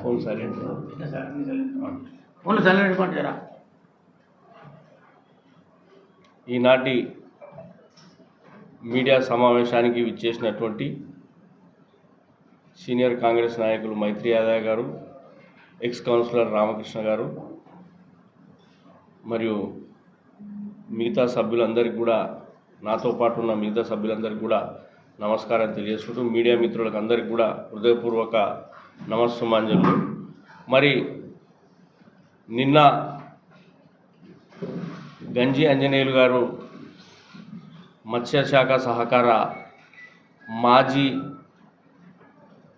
Phone silent. Phone silent పంటారా ఈనాటి media సమావేశానికి విచ్చేసినటువంటి సీనియర్ కాంగ్రెస్ నాయకులు మైత్రి యాదవ్ గారు ఎక్స్ కౌన్సిలర్ రామకృష్ణ గారు మరియు మిగతా సభ్యులందరికీ కూడా నాతో పాటు ఉన్న మిగతా సభ్యులందరికీ కూడా నమస్కారం తెలియజేసుకుంటూ మీడియా మిత్రులకు అందరికీ కూడా హృదయపూర్వక నమస్సుమాంజలు మరి నిన్న గంజి ఆంజనేయులు గారు మత్స్యశాఖ సహకార మాజీ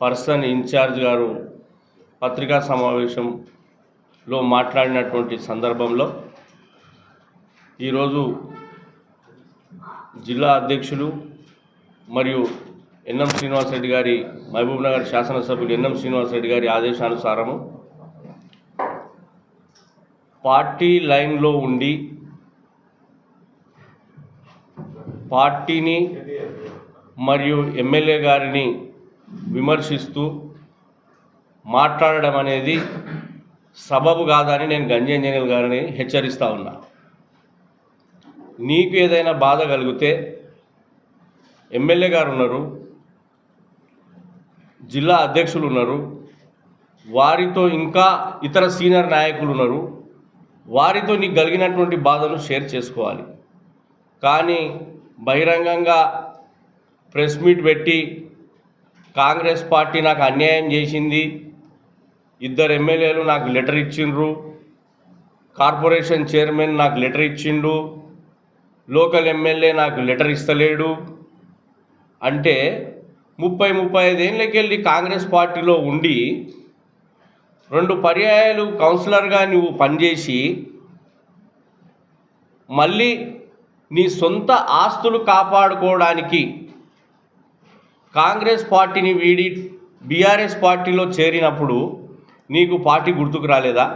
పర్సన్ ఇన్ఛార్జ్ గారు పత్రికా సమావేశంలో మాట్లాడినటువంటి సందర్భంలో ఈరోజు జిల్లా అధ్యక్షులు మరియు ఎన్ఎం శ్రీనివాసరెడ్డి గారి మహబూబ్ నగర్ శాసనసభ్యులు ఎన్ఎం శ్రీనివాసరెడ్డి గారి ఆదేశానుసారము పార్టీ లైన్లో ఉండి పార్టీని మరియు ఎమ్మెల్యే గారిని విమర్శిస్తూ మాట్లాడడం అనేది సబబు కాదని నేను గంజంజనీయులు గారిని హెచ్చరిస్తూ ఉన్నా. నీకు ఏదైనా బాధ కలిగితే ఎమ్మెల్యే గారు ఉన్నారు జిల్లా అధ్యక్షులు ఉన్నారు. వారితో ఇంకా ఇతర సీనియర్ నాయకులు ఉన్నారు. వారితో నీకు కలిగినటువంటి బాధను షేర్ చేసుకోవాలి. కానీ బహిరంగంగా ప్రెస్ మీట్ పెట్టి కాంగ్రెస్ పార్టీ నాకు అన్యాయం చేసింది. ఇద్దరు ఎమ్మెల్యేలు నాకు లెటర్ ఇచ్చిండ్రు. కార్పొరేషన్ చైర్మన్ నాకు లెటర్ ఇచ్చిండు. లోకల్ ఎమ్మెల్యే నాకు లెటర్ ఇస్తలేడు. అంటే ముప్పై ముప్పై ఐదేళ్ళకి వెళ్ళి కాంగ్రెస్ పార్టీలో ఉండి రెండు పర్యాయాలు కౌన్సిలర్గా నువ్వు పనిచేసి మళ్ళీ నీ సొంత ఆస్తులు కాపాడుకోవడానికి కాంగ్రెస్ పార్టీని వీడి బీఆర్ఎస్ పార్టీలో చేరినప్పుడు నీకు పార్టీ గుర్తుకు రాలేదా?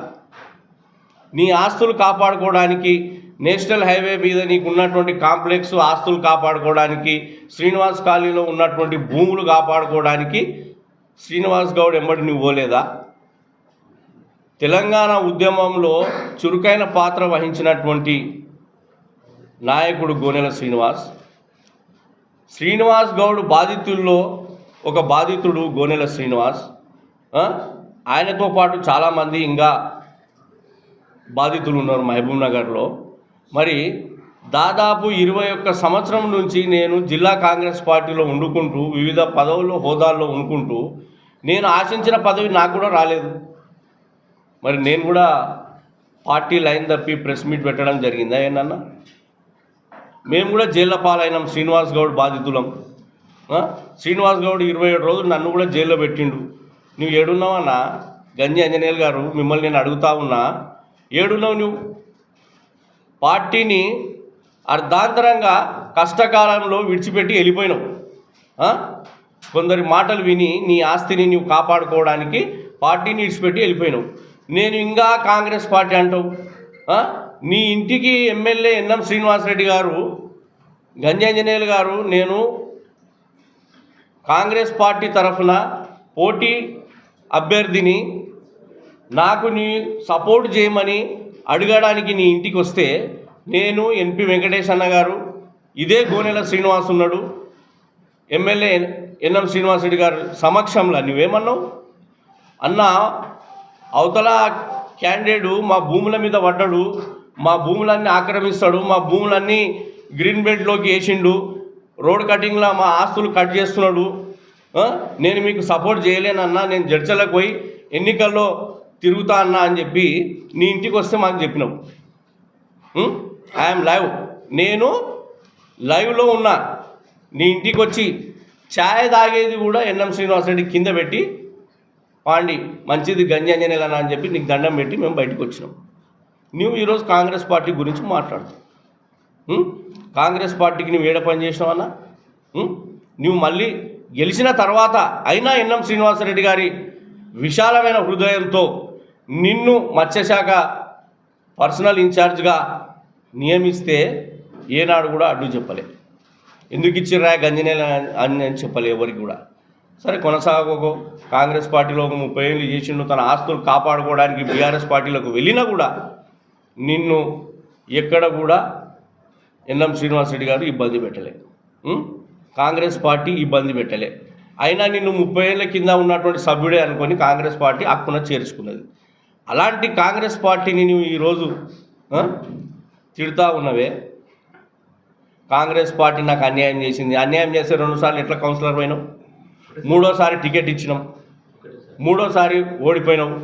నీ ఆస్తులు కాపాడుకోవడానికి నేషనల్ హైవే మీద నీకు ఉన్నటువంటి కాంప్లెక్స్ ఆస్తులు కాపాడుకోవడానికి శ్రీనివాస్ కాలనీలో ఉన్నటువంటి భూములు కాపాడుకోవడానికి శ్రీనివాస్ గౌడ్ ఎంబడి నువ్వు పోలేదా? తెలంగాణ ఉద్యమంలో చురుకైన పాత్ర వహించినటువంటి నాయకుడు గోనెల శ్రీనివాస్. శ్రీనివాస్ గౌడ్ బాధితుల్లో ఒక బాధితుడు గోనెల శ్రీనివాస్. ఆయనతో పాటు చాలామంది ఇంకా బాధితులు ఉన్నారు మహబూబ్ నగర్లో మరి దాదాపు ఇరవై ఒక్క సంవత్సరం నుంచి నేను జిల్లా కాంగ్రెస్ పార్టీలో వండుకుంటూ వివిధ పదవుల్లో హోదాల్లో ఉండుకుంటూ నేను ఆశించిన పదవి నాకు కూడా రాలేదు. మరి నేను కూడా పార్టీ లైన్ తప్పి ప్రెస్ మీట్ పెట్టడం జరిగిందా ఏంటన్న మేము కూడా జైల్లో పాలైనాం శ్రీనివాస్ గౌడ్ బాధితులం. శ్రీనివాస్ గౌడ్ ఇరవై ఏడు రోజులు నన్ను కూడా జైల్లో పెట్టిండు. నువ్వు ఏడున్నావన్నా? గంజి అంజనేయులు గారు మిమ్మల్ని నేను అడుగుతా ఉన్నా. ఏడున్నావు నువ్వు? పార్టీని అర్ధాంతరంగా కష్టకాలంలో విడిచిపెట్టి వెళ్ళిపోయినావు. కొందరి మాటలు విని నీ ఆస్తిని నువ్వు కాపాడుకోవడానికి పార్టీని విడిచిపెట్టి వెళ్ళిపోయినావు. నేను ఇంకా కాంగ్రెస్ పార్టీ అంటావు. నీ ఇంటికి ఎమ్మెల్యే ఎన్ఎం శ్రీనివాసరెడ్డి గారు గంజాంజనేయులు గారు నేను కాంగ్రెస్ పార్టీ తరఫున పోటీ అభ్యర్థిని నాకు నీ సపోర్ట్ చేయమని అడగడానికి నీ ఇంటికి వస్తే నేను ఎన్పి వెంకటేష్ అన్న గారు ఇదే గోనెల శ్రీనివాస్ ఉన్నాడు ఎమ్మెల్యే ఎన్ఎం శ్రీనివాస్ రెడ్డి గారు సమక్షంలో నువ్వేమన్నావు? అన్న అవతల క్యాండిడేటు మా భూముల మీద పడ్డాడు మా భూములన్నీ ఆక్రమిస్తాడు మా భూములన్నీ గ్రీన్ బెల్ట్లోకి వేసిండు రోడ్ కటింగ్లో మా ఆస్తులు కట్ చేస్తున్నాడు నేను మీకు సపోర్ట్ చేయలేనన్నా నేను జడ్చలకు పోయి ఎన్నికల్లో తిరుగుతా అన్నా అని చెప్పి నీ ఇంటికి వస్తే మాకు చెప్పినావు. ఐఎమ్ లైవ్ నేను లైవ్లో ఉన్నా. నీ ఇంటికి వచ్చి ఛాయ్ తాగేది కూడా ఎన్ఎం శ్రీనివాసరెడ్డి కింద పెట్టి పాండి మంచిది గంజంజనేలనా అని చెప్పి నీకు దండం పెట్టి మేము బయటకు వచ్చినాం. నువ్వు ఈరోజు కాంగ్రెస్ పార్టీ గురించి మాట్లాడుతావు కాంగ్రెస్ పార్టీకి నువ్వు ఏడ పని చేసినావన్నా నువ్వు మళ్ళీ గెలిచిన తర్వాత అయినా ఎన్ఎం శ్రీనివాసరెడ్డి గారి విశాలమైన హృదయంతో నిన్ను మత్స్యశాఖ పర్సనల్ ఇన్ఛార్జ్గా నియమిస్తే ఏనాడు కూడా అడ్డు చెప్పలే. ఎందుకు ఇచ్చిర్రా గంజనేల అని అని చెప్పలే ఎవరికి కూడా. సరే కొనసాగకో. కాంగ్రెస్ పార్టీలో ఒక ముప్పై ఏళ్ళు చేసిండు తన ఆస్తులు కాపాడుకోవడానికి బీఆర్ఎస్ పార్టీలోకి వెళ్ళినా కూడా నిన్ను ఎక్కడ కూడా ఎన్ఎం శ్రీనివాసరెడ్డి గారు ఇబ్బంది పెట్టలే. కాంగ్రెస్ పార్టీ ఇబ్బంది పెట్టలే. అయినా నిన్ను ముప్పై ఏళ్ళ కింద ఉన్నటువంటి సభ్యుడే అనుకొని కాంగ్రెస్ పార్టీ అక్కున చేర్చుకున్నది. అలాంటి కాంగ్రెస్ పార్టీని నువ్వు ఈరోజు తిడతా ఉన్నవే? కాంగ్రెస్ పార్టీ నాకు అన్యాయం చేసింది. అన్యాయం చేస్తే రెండుసార్లు ఎట్లా కౌన్సిలర్ పోయినావు? మూడోసారి టికెట్ ఇచ్చినాం మూడోసారి ఓడిపోయినావు.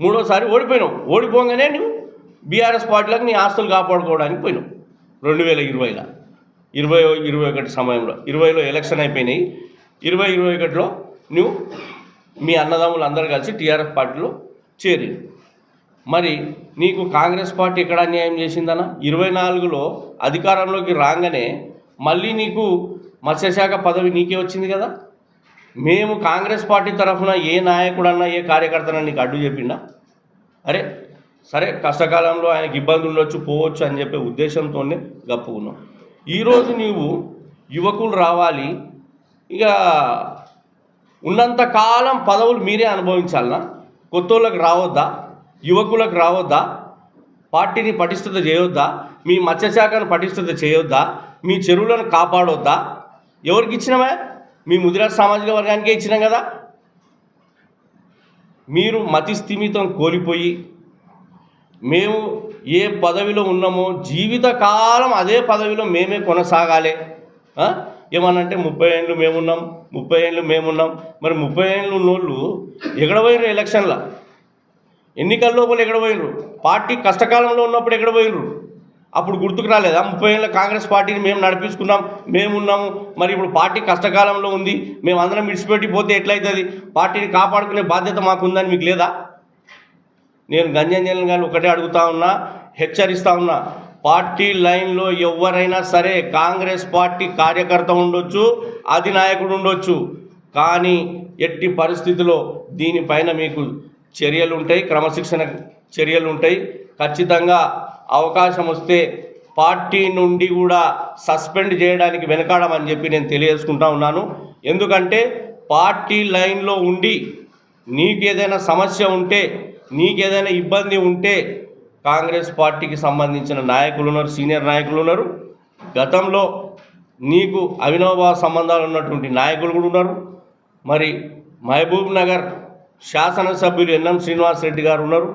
మూడోసారి ఓడిపోయినావు. ఓడిపోగానే నువ్వు బీఆర్ఎస్ పార్టీలకు నీ ఆస్తులు కాపాడుకోవడానికి పోయినావు. రెండు వేల ఇరవైలో. ఇరవై ఇరవై ఒకటి సమయంలో. ఇరవైలో ఎలక్షన్ అయిపోయినాయి. ఇరవై ఇరవై ఒకటిలో నువ్వు మీ అన్నదమ్ములు అందరూ కలిసి టీఆర్ఎస్ పార్టీలో చేరి మరి నీకు కాంగ్రెస్ పార్టీ ఎక్కడ అన్యాయం చేసిందన్న? ఇరవై నాలుగులో అధికారంలోకి రాగానే మళ్ళీ నీకు మత్స్యశాఖ పదవి నీకే వచ్చింది కదా? మేము కాంగ్రెస్ పార్టీ తరఫున ఏ నాయకుడన్నా ఏ కార్యకర్తనా నీకు అడ్డు చెప్పిండా? అరే సరే కష్టకాలంలో ఆయనకి ఇబ్బంది ఉండొచ్చు పోవచ్చు అని చెప్పే ఉద్దేశంతోనే గప్పుకున్నాం ఈరోజు నీవు యువకులు రావాలి ఇక ఉన్నంతకాలం పదవులు మీరే అనుభవించాలనా? కొత్తోళ్ళకి రావద్దా? యువకులకు రావద్దా? పార్టీని పటిష్టత చేయొద్దా? మీ మత్స్యశాఖను పటిష్టత చేయొద్దా? మీ చెరువులను కాపాడొద్దా? ఎవరికి ఇచ్చినామా మీ ముదిరాజ్ సామాజిక వర్గానికే ఇచ్చినాం కదా. మీరు మతి స్థిమితం కోల్పోయి మేము ఏ పదవిలో ఉన్నామో జీవితకాలం అదే పదవిలో మేమే కొనసాగాలి. ఏమనంటే ముప్పై ఏళ్ళు మేమున్నాం ముప్పై ఏళ్ళు మేమున్నాం. మరి ముప్పై ఏళ్ళు ఉన్నోళ్ళు ఎక్కడ పోయినరు ఎలక్షన్లో? ఎన్నికల లోపల ఎక్కడ పోయినరు పార్టీ కష్టకాలంలో ఉన్నప్పుడు ఎక్కడ పోయినరు అప్పుడు గుర్తుకు రాలేదా? ముప్పై ఏళ్ళ కాంగ్రెస్ పార్టీని మేము నడిపించుకున్నాం మేమున్నాము. మరి ఇప్పుడు పార్టీ కష్టకాలంలో ఉంది మేము అందరం విడిచిపెట్టి పోతే ఎట్లయితుంది? పార్టీని కాపాడుకునే బాధ్యత మాకుందని మీకు లేదా? నేను గంజంజన్ గారిని ఒకటే అడుగుతా ఉన్నా హెచ్చరిస్తా ఉన్నా. పార్టీ లైన్లో ఎవరైనా సరే కాంగ్రెస్ పార్టీ కార్యకర్త ఉండొచ్చు అధినాయకుడు ఉండొచ్చు. కానీ ఎట్టి పరిస్థితిలో దీనిపైన మీకు చర్యలు ఉంటాయి క్రమశిక్షణ చర్యలు ఉంటాయి ఖచ్చితంగా అవకాశం వస్తే పార్టీ నుండి కూడా సస్పెండ్ చేయడానికి వెనకాడమని చెప్పి నేను తెలియజేసుకుంటా ఉన్నాను. ఎందుకంటే పార్టీ లైన్లో ఉండి నీకేదైనా సమస్య ఉంటే నీకేదైనా ఇబ్బంది ఉంటే కాంగ్రెస్ పార్టీకి సంబంధించిన నాయకులు ఉన్నారు సీనియర్ నాయకులు ఉన్నారు. గతంలో నీకు అవినోభావ సంబంధాలు ఉన్నటువంటి నాయకులు కూడా ఉన్నారు. మరి మహబూబ్ నగర్ శాసనసభ్యులు ఎన్ఎం శ్రీనివాస్ రెడ్డి గారు ఉన్నారు.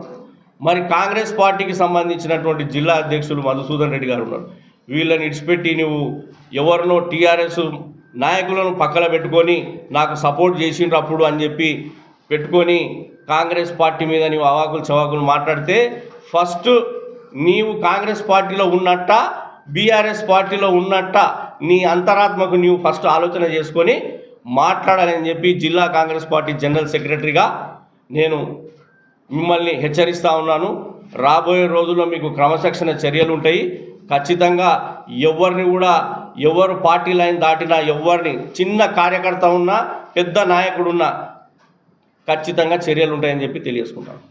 మరి కాంగ్రెస్ పార్టీకి సంబంధించినటువంటి జిల్లా అధ్యక్షులు మధుసూదన్ రెడ్డి గారు ఉన్నారు. వీళ్ళని ఇడిచిపెట్టి నువ్వు ఎవరినో టీఆర్ఎస్ నాయకులను పక్కన పెట్టుకొని నాకు సపోర్ట్ చేసిండ్రు అప్పుడు అని చెప్పి పెట్టుకొని కాంగ్రెస్ పార్టీ మీద నువ్వు అవాకులు చవాకులు మాట్లాడితే ఫస్ట్ నీవు కాంగ్రెస్ పార్టీలో ఉన్నట్ట బీఆర్ఎస్ పార్టీలో ఉన్నట్ట నీ అంతరాత్మకు నీవు ఫస్ట్ ఆలోచన చేసుకొని మాట్లాడాలని చెప్పి జిల్లా కాంగ్రెస్ పార్టీ జనరల్ సెక్రటరీగా నేను మిమ్మల్ని హెచ్చరిస్తూ ఉన్నాను. రాబోయే రోజుల్లో మీకు క్రమశిక్షణ చర్యలు ఉంటాయి. ఖచ్చితంగా ఎవరిని కూడా ఎవరు పార్టీ లైన్ దాటినా ఎవరిని చిన్న కార్యకర్త ఉన్నా పెద్ద నాయకుడు ఉన్నా ఖచ్చితంగా చర్యలు ఉంటాయని చెప్పి తెలియజేసుకుంటాను.